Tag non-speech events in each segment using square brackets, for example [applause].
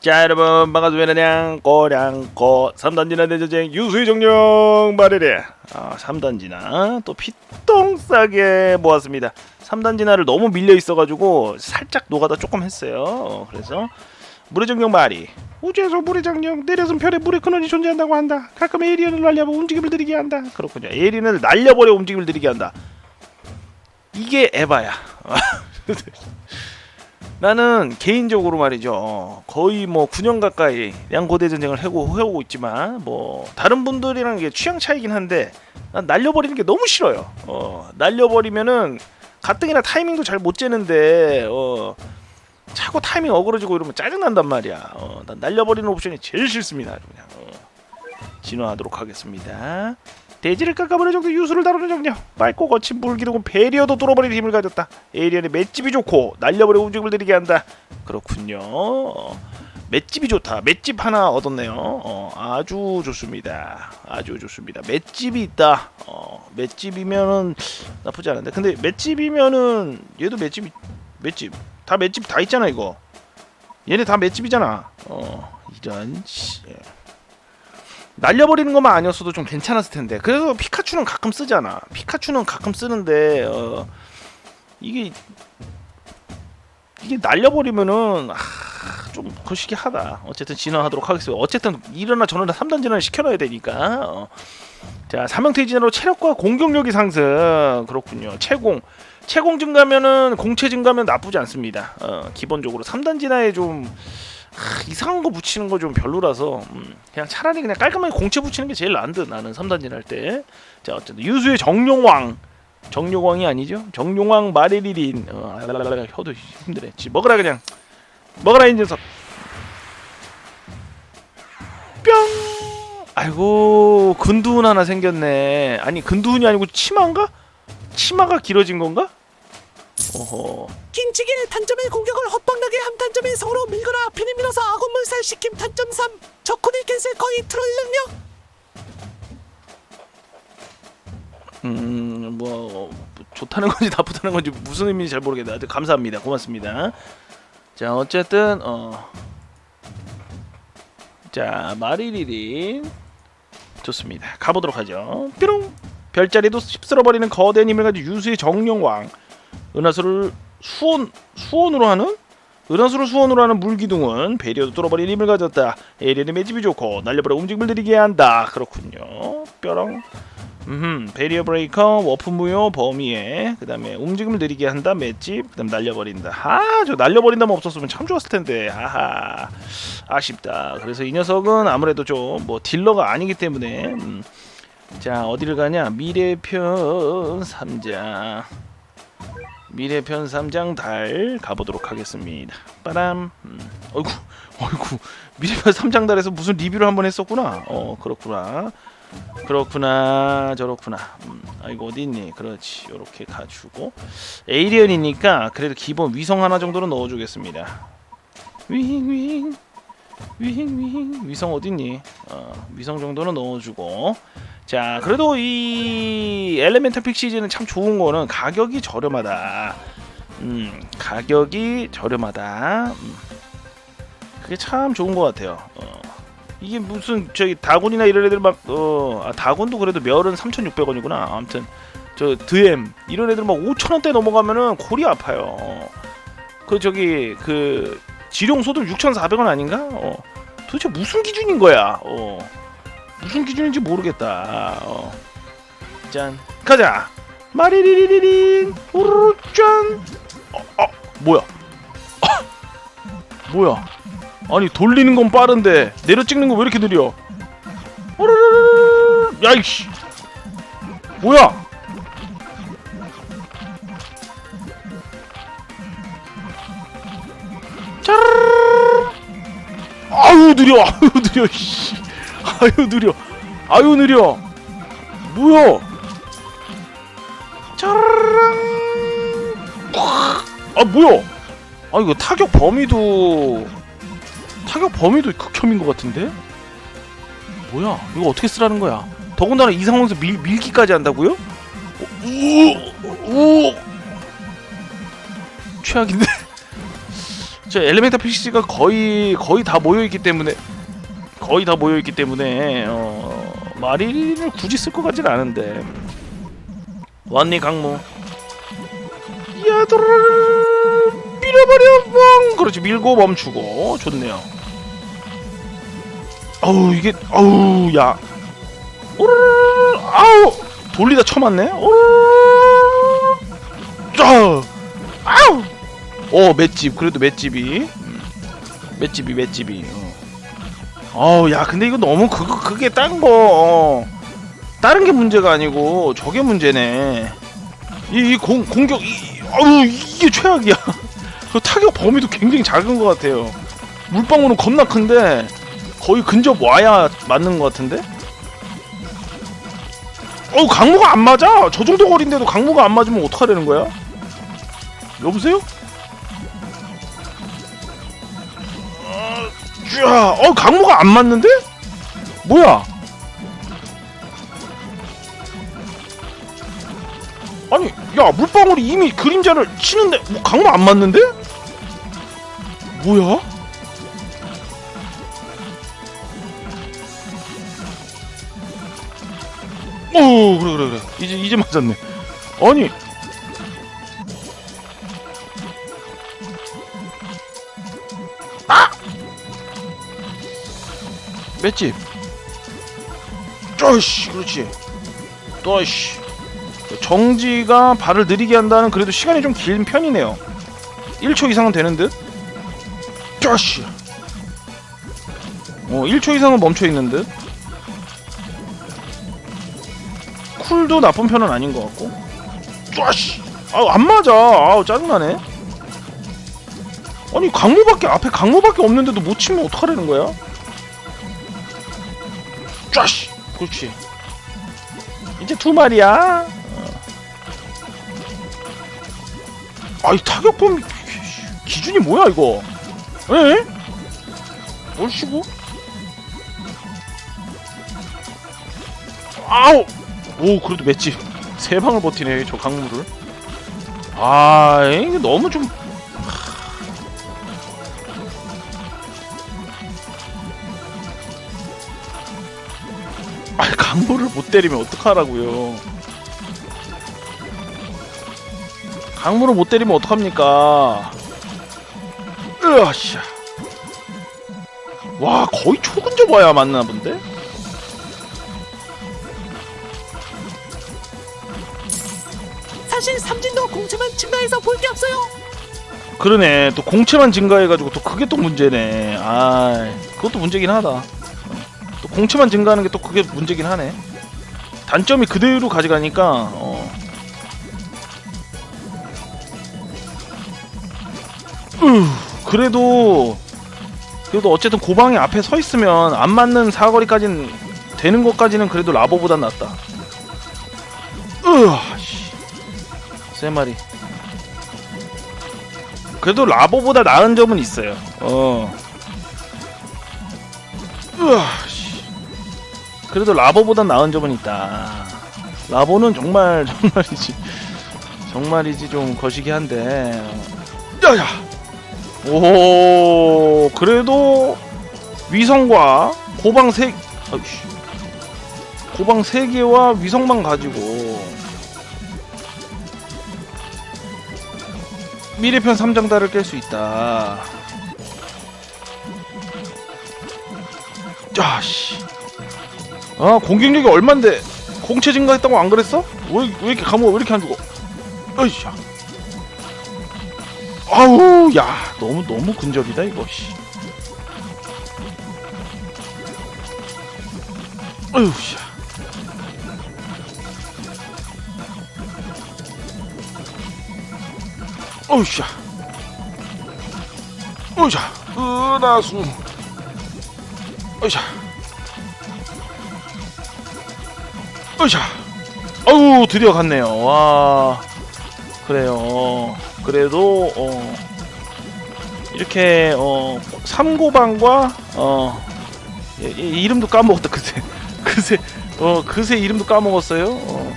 자 여러분 반갑습니다. 냥꼬 냥꼬 3단지나 대전쟁? 유수의 정령 말이래. 아 3단지나 또 피똥 싸게 모았습니다. 3단지나를 너무 밀려 있어가지고 살짝 노가다 조금 했어요. 어, 그래서 물의 정령 말이 우주에서 물의 정령 내려선 별에 물의 근원이 존재한다고 한다. 가끔 에이리언을 날려버 움직임을 들이게 한다. 그렇군요. 에이리언을 날려버려 움직임을 들이게 한다. 이게 에바야 [laughs] 나는 개인적으로 말이죠 어, 거의 뭐 9년 가까이 양고대 전쟁을 해고 해오고 있지만 뭐 다른 분들이랑 이게 취향 차이긴 한데 난 날려버리는 게 너무 싫어요. 어 날려버리면은 가뜩이나 타이밍도 잘 못 재는데 어 차고 타이밍 어그러지고 이러면 짜증 난단 말이야. 어 난 날려버리는 옵션이 제일 싫습니다. 그냥 어. 진화하도록 하겠습니다. 대지를 깎아버려 정도 유수를 다루는 정령. 맑고 거친 물기둥은 배리어도 뚫어버리는 힘을 가졌다. 에이리언의 맷집이 좋고 날려버려 움직임을 들이게 한다. 그렇군요. 어, 맷집이 좋다. 맷집 하나 얻었네요. 어, 아주 좋습니다. 아주 좋습니다. 맷집이 있다. 어, 맷집이면은 나쁘지 않은데. 근데 맷집이면은 얘도 맷집이 맷집. 다 맷집 다 있잖아 이거. 얘네 다 맷집이잖아. 어 이런 씨 예. 날려버리는 것만 아니었어도 좀 괜찮았을 텐데. 그래서 피카츄는 가끔 쓰잖아. 피카츄는 가끔 쓰는데 어, 이게 이게 날려버리면은 아, 좀 거시기 하다. 어쨌든 진화하도록 하겠습니다. 어쨌든 일어나 저는 3단 진화를 시켜놔야 되니까 어. 자 사명퇴 진화로 체력과 공격력이 상승. 그렇군요. 채공. 채공 증가면은 공채 증가면 나쁘지 않습니다. 어, 기본적으로 3단 진화에 좀 아, 이상한 거 붙이는 거 좀 별로라서 음, 그냥 차라리 그냥 깔끔하게 공채 붙이는 게 제일 듯 나는 3단진 할 때. 자 어쨌든 유수의 정룡왕 정룡왕이 아니죠? 정룡왕 마레리린 어, 알랄랄랄, 혀도 힘드네. 지 먹으라 그냥 먹으라 이 녀석. 뿅. 아이고 근두운 하나 생겼네. 아니 근두운이 아니고 치마인가? 치마가 길어진 건가? 어허. 긴치기의 단점의 공격을 헛방나게 함 단점의 성으로 밀거나 피니 밀어서 아군 물살 시킴 단점 3 적군의 캔슬 거의 트롤 능력 음, 뭐 좋다는 건지 나쁘다는 건지 무슨 의미인지 잘. 하여튼 감사합니다. 고맙습니다. 자, 어쨌든 어. 자, 마리리린 좋습니다. 가보도록 하죠. 뾰롱. 별자리도 휩쓸어 버리는 거대한 힘을 가진 유수의 정령왕. 은하수를 수온 수온으로 하는 은하수를 수온으로 하는 물기둥은 배리어도 뚫어버리는 힘을 가졌다. 에리의 매집이 좋고 날려버려 움직임을 들이게 한다. 그렇군요. 뾰롱. 음, 베리어 브레이커, 워프 무효, 범위에 그 다음에 움직임을 느리게 한다, 맷집, 그 다음 날려버린다. 아, 저 날려버린다만 없었으면 참 좋았을 텐데. 하하, 아쉽다. 그래서 이 녀석은 아무래도 좀 뭐 딜러가 아니기 때문에 음. 자 어디를 가냐? 미래편 3장. 미래편 3장 달 가보도록 하겠습니다. 빠람. 음. 어이구, 어이구. 미래편 3장 달에서 무슨 리뷰를 한번 했었구나. 어, 그렇구나. 그렇구나 저렇구나 음, 아 이거 어디 있니 그렇지 요렇게 가지고 에이리언이니까 그래도 기본 위성 하나 정도는 넣어주겠습니다 윙윙 윙윙 위성 어디 있니 어, 위성 정도는 넣어주고 자 그래도 이 엘레멘탈 픽 시즌은 참 좋은 거는 가격이 저렴하다 음 가격이 저렴하다 음, 그게 참 좋은 것 같아요 어. 이게 무슨 저기 다곤이나 이런 애들 막 어 아, 다곤도 그래도 멸은 3,600원이구나. 아무튼 저 드엠 이런 애들 막 5,000원대 넘어가면은 골이 아파요. 그 저기 그 지룡 소득 6,400원 아닌가? 어. 도대체 무슨 기준인 거야? 어. 무슨 기준인지 모르겠다. 어. 짠. 가자. 마리리리리린 우르르 짠. 어, 어 뭐야? 뭐야? 아니 돌리는 건 빠른데 내려 찍는 거왜 이렇게 느려? 오르르르르 야이씨 뭐야? 짜르르르 아유 느려 아유 느려 씨 아유 느려 아유 느려 뭐야? 짜르르르 아 뭐야? 아 이거 타격 범위도 타격 범위도 극혐인 것 같은데? 뭐야? 이거 어떻게 쓰라는 거야? 더군다나 이 상황에서 밀, 밀기까지 한다고요? 오. 최악인데? 저 엘리멘탈 피시가 거의 거의 다 모여 있기 때문에 거의 다 모여 있기 때문에 어, 마리를 굳이 쓸 것 같진 않은데. 완니 강무 야도르르 밀어버려 뻥! 그렇지 밀고 멈추고. 좋네요. 어우 이게 어우 야. 오르르르 아우! 돌리다 쳐맞네? 오르르르 짜 아우! 어 맷집. 그래도 맷집이. 음, 맷집이 맷집이 어. 어우 야 근데 이거 너무 그거 그게 딴거 어. 다른 게 문제가 아니고 저게 문제네 이, 이 공, 공격 이, 어우 이게 최악이야 [laughs] 그 타격 범위도 굉장히 작은 것 같아요 물방울은 겁나 큰데 거의 근접 와야 맞는 것 같은데 어우 강무가 안 맞아 저 정도 거리인데도 강무가 안 맞으면 어떡하려는 거야 여보세요? 야, 어 강모가 안 맞는데? 뭐야? 아니, 야 물방울이 이미 그림자를 치는데 뭐 강모 안 맞는데? 뭐야? 오, 그래 그래 그래. 이제 이제 맞았네. 아니. 맷집. 쪼씨 그렇지. 또씨. 정지가 발을 느리게 한다는 그래도 시간이 좀 긴 편이네요. 1초 이상은 되는 듯? 쪼씨. 어 1초 이상은 멈춰 있는 듯? 쿨도 나쁜 편은 아닌 것 같고. 쪼씨. 아우 안 맞아. 아우 짜증나네. 아니 강무밖에 앞에 강무밖에 없는데도 못 치면 어떡하라는 거야 쫙씨 그렇지. 이제 두 마리야. 어. 아이 타격범 기준이 뭐야 이거? 에? 얼씨구 아우! 오 그래도 맷집 세 방을 버티네 저 강물을. 아 이게 너무 좀 강물을 못 때리면 어떡하라고요? 강물을 못 때리면 어떡합니까? 으아씨. 와 거의 초근접 와야 맞나 본데? 사실 삼진도 공채만 증가해서 볼 게 없어요. 그러네. 또 공채만 증가해가지고 또 그게 또 문제네. 아 그것도 문제긴 하다 또 공채만 증가하는 게 또 그게 문제긴 하네 단점이 그대로 가져가니까 어. 으, 그래도 그래도 어쨌든 고방이 앞에 서 있으면 안 맞는 사거리까진 되는 것까지는 그래도 라보보단 낫다 씨세 마리 그래도 라보보다 나은 점은 있어요. 어. 으아, 씨. 그래도 라보보다 나은 점은 있다. 라보는 정말 [laughs] 정말이지 정말이지 좀 거시기 한데. 야야. 오, 그래도 위성과 고방 세, 아이씨. 고방 세 개와 위성만 가지고 미래편 3장달을 깰수 있다. 자씨. 아 공격력이 얼만데 공채 증가했다고 안 그랬어? 왜, 왜 이렇게 감호가 왜 이렇게 안 죽어? 어이씨. 아우 야 너무 너무 근접이다 이거 씨. 어휴 씨. 어우샤 어우샤 은하수 어우샤 어우샤 어우 드디어 갔네요. 와. 그래요. 그래도 어 이렇게 어 삼고방과 어 예, 이- 이름도 까먹었다 그새. [laughs] 그새 어 그새 이름도 까먹었어요. 어,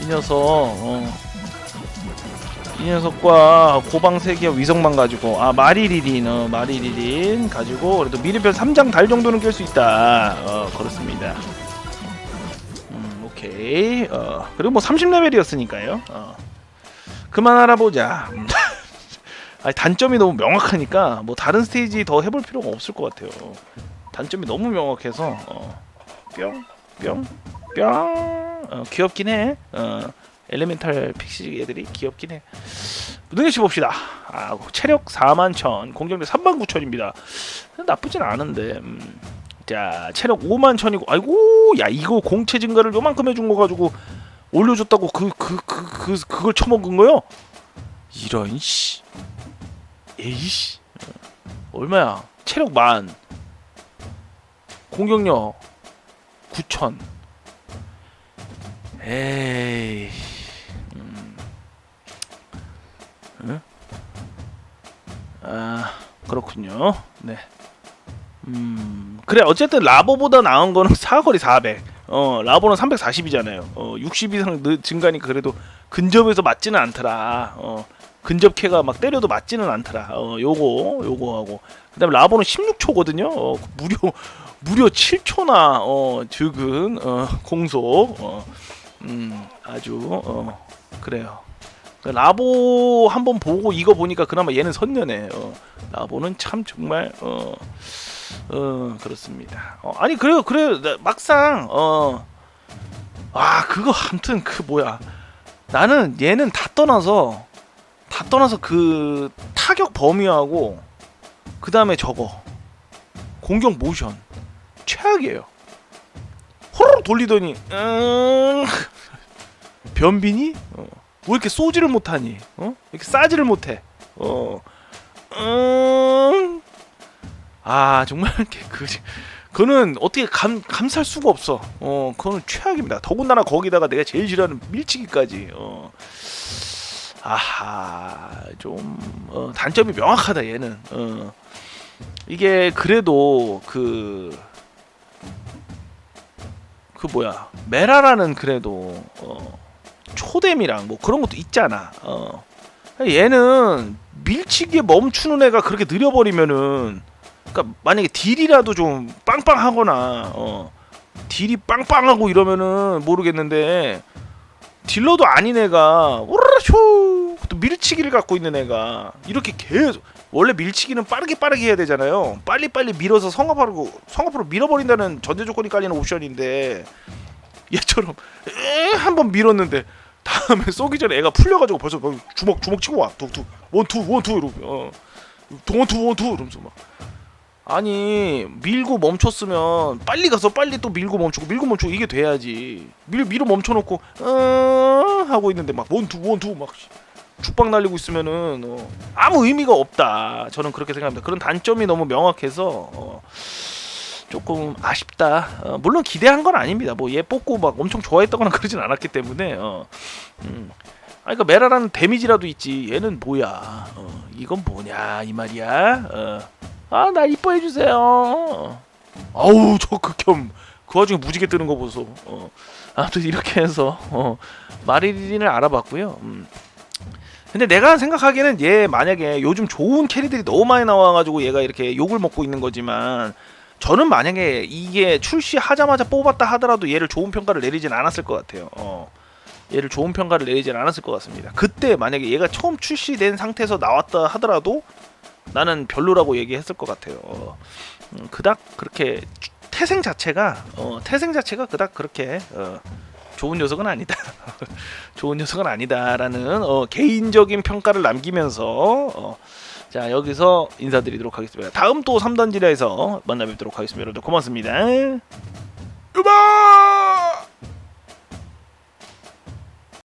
이 녀석 어. 이 녀석과 고방 세기와 위성만 가지고 아 마리리린 어 마리리린 가지고 그래도 미리별 3장 달 정도는 깰 수 있다. 어 그렇습니다. 음 오케이 어 그리고 뭐 30레벨이었으니까요 어 그만 알아보자 음. [laughs] 아니 단점이 너무 명확하니까 뭐 다른 스테이지 더 해볼 필요가 없을 것 같아요 단점이 너무 명확해서 어 뿅 뿅 뿅 어, 귀엽긴 해 어. 엘레멘탈 픽시 애들이 귀엽긴 해. 능력치 봅시다. 아, 체력 4만 천, 공격력 3만 9천입니다. 나쁘진 않은데. 음. 자, 체력 5만 천이고, 아이고, 야 이거 공체 증가를 요만큼 해준 거 가지고 올려줬다고 그 그 그 그 그, 걸 처먹은 거요? 이런 씨, 에이씨, 얼마야? 체력 만, 공격력 9천. 에이. 아 그렇군요. 네. 음 그래 어쨌든 라보보다 나은 거는 [laughs] 사거리 400. 어 라보는 340이잖아요. 어60 이상 느, 증가니까 그래도 근접에서 맞지는 않더라. 어 근접 캐가 막 때려도 맞지는 않더라. 어 요거 요거 하고 그다음에 라보는 16초거든요. 어 무려 무려 7초나 어 즉은 어 공속 어 음 아주 어 그래요. 라보 한번 보고 이거 보니까 그나마 얘는 선녀네. 어, 라보는 참 정말 어, 어 그렇습니다. 어, 아니 그래요 그래요 나- 막상 어 아 그거 아무튼 그 뭐야 나는 얘는 다 떠나서 다 떠나서 그 타격 범위하고 그 다음에 저거 공격 모션 최악이에요. 호로록 돌리더니 음 변빈이 어. 왜 이렇게 쏘지를 못하니? 어? 이렇게 싸지를 못해. 어. 음. 아 정말 [laughs] 그 그는 어떻게 감 감살 수가 없어. 어, 그거는 최악입니다. 더군다나 거기다가 내가 제일 싫어하는 밀치기까지. 어. 아하 좀 어, 단점이 명확하다 얘는. 어. 이게 그래도 그. 그 뭐야 메라라는 그래도 어, 초댐이랑 뭐 그런 것도 있잖아. 어. 얘는 밀치기에 멈추는 애가 그렇게 느려버리면은 그러니까 만약에 딜이라도 좀 빵빵하거나 어. 딜이 빵빵하고 이러면은 모르겠는데 딜러도 아닌 애가 오라쇼 또 밀치기를 갖고 있는 애가 이렇게 계속 원래 밀치기는 빠르게 빠르게 해야 되잖아요. 빨리 빨리 밀어서 성합하고 성합으로 밀어버린다는 전제 조건이 깔리는 옵션인데 얘처럼 한번 밀었는데 다음에 쏘기 전에 애가 풀려가지고 벌써 막 주먹 주먹 치고 와. 툭툭 원투 원투 이러고 어. 원투 원투 이러면서 막 아니 밀고 멈췄으면 빨리 가서 빨리 또 밀고 멈추고 밀고 멈추고 이게 돼야지 밀 밀어 멈춰놓고 어 하고 있는데 막 원투 원투 막 죽박 날리고 있으면은 어, 아무 의미가 없다 저는 그렇게 생각합니다 그런 단점이 너무 명확해서 어, 조금 아쉽다. 어, 물론 기대한 건 아닙니다. 뭐 얘 뽑고 막 엄청 좋아했다거나 [laughs] 그러진 않았기 때문에. 어. 음. 아 그러니까 메라라는 데미지라도 있지. 얘는 뭐야? 어, 이건 뭐냐 이 말이야. 어. 아 나 이뻐해 주세요. 아우 저 극혐. 그 와중에 무지개 뜨는 거 보소. 어. 아무튼 이렇게 해서 어, 마리린을 알아봤고요. 음. 근데 내가 생각하기에는 얘 만약에 요즘 좋은 캐리들이 너무 많이 나와가지고 얘가 이렇게 욕을 먹고 있는 거지만 저는 만약에 이게 출시하자마자 뽑았다 하더라도 얘를 좋은 평가를 내리진 않았을 것 같아요. 어. 얘를 좋은 평가를 내리진 않았을 것 같습니다. 그때 만약에 얘가 처음 출시된 상태에서 나왔다 하더라도 나는 별로라고 얘기했을 것 같아요. 어. 음, 그닥 그렇게 태생 자체가 어, 태생 자체가 그닥 그렇게 어, 좋은 녀석은 아니다. [laughs] 좋은 녀석은 아니다라는 어, 개인적인 평가를 남기면서 어, 자 여기서 인사드리도록 하겠습니다. 다음 또 3단지라에서 만나 뵙도록 하겠습니다. 여러분들 고맙습니다.